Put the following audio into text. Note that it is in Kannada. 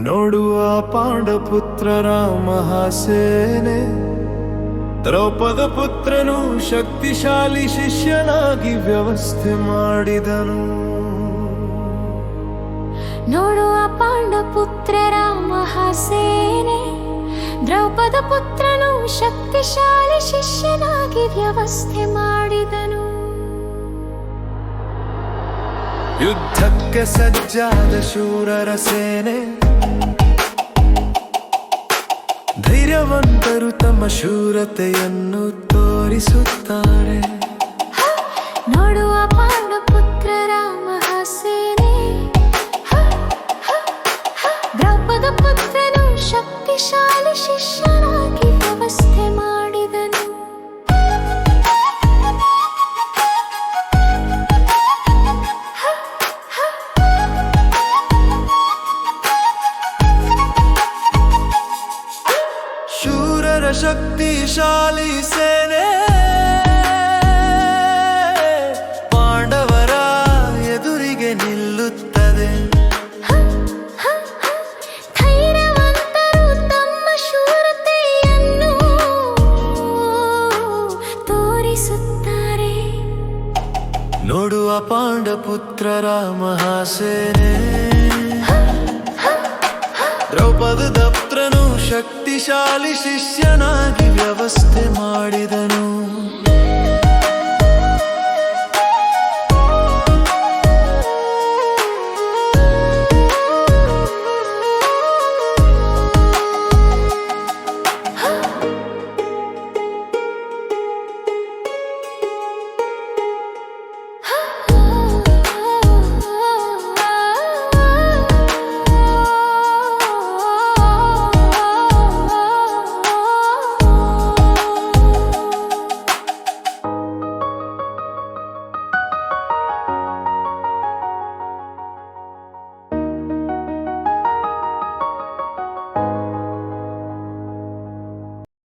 ನೋಡುವ ಪಾಂಡಪುತ್ರರ ಮಹಾಸೇನೆ ದ್ರೌಪದ ಪುತ್ರನು ಶಕ್ತಿಶಾಲಿ ಶಿಷ್ಯನಾಗಿ ವ್ಯವಸ್ಥೆ ಮಾಡಿದನು. ನೋಡುವ ಪಾಂಡಪುತ್ರರ ಮಹಾಸೇನೆ ದ್ರೌಪದ ಪುತ್ರನು ಶಕ್ತಿಶಾಲಿ ಶಿಷ್ಯನಾಗಿ ವ್ಯವಸ್ಥೆ ಮಾಡಿದನು. ಯುದ್ಧಕ್ಕೆ ಸಜ್ಜಾದ ಶೂರರ ಸೇನೆ. ಧೈರ್ಯವಂತರು ತಮ್ಮ ಶೂರತೆಯನ್ನು ತೋರಿಸುತ್ತಾರೆ. ಶಕ್ತಿಶಾಲಿ ಸೇನೆ. ಪಾಂಡವರ ಎದುರಿಗೆ ನಿಲ್ಲುತ್ತದೆ. ತಮ್ಮ ಶೂರತೆಯನ್ನು ತೋರಿಸುತ್ತಾರೆ. ನೋಡುವ ಪಾಂಡಪುತ್ರರ ಮಹಾಸೇನೆ ದ್ರೌಪದ ಶಕ್ತಿಶಾಲಿ ಶಿಷ್ಯನಾಗಿ ವ್ಯವಸ್ಥೆ ಮಾಡಿದನು.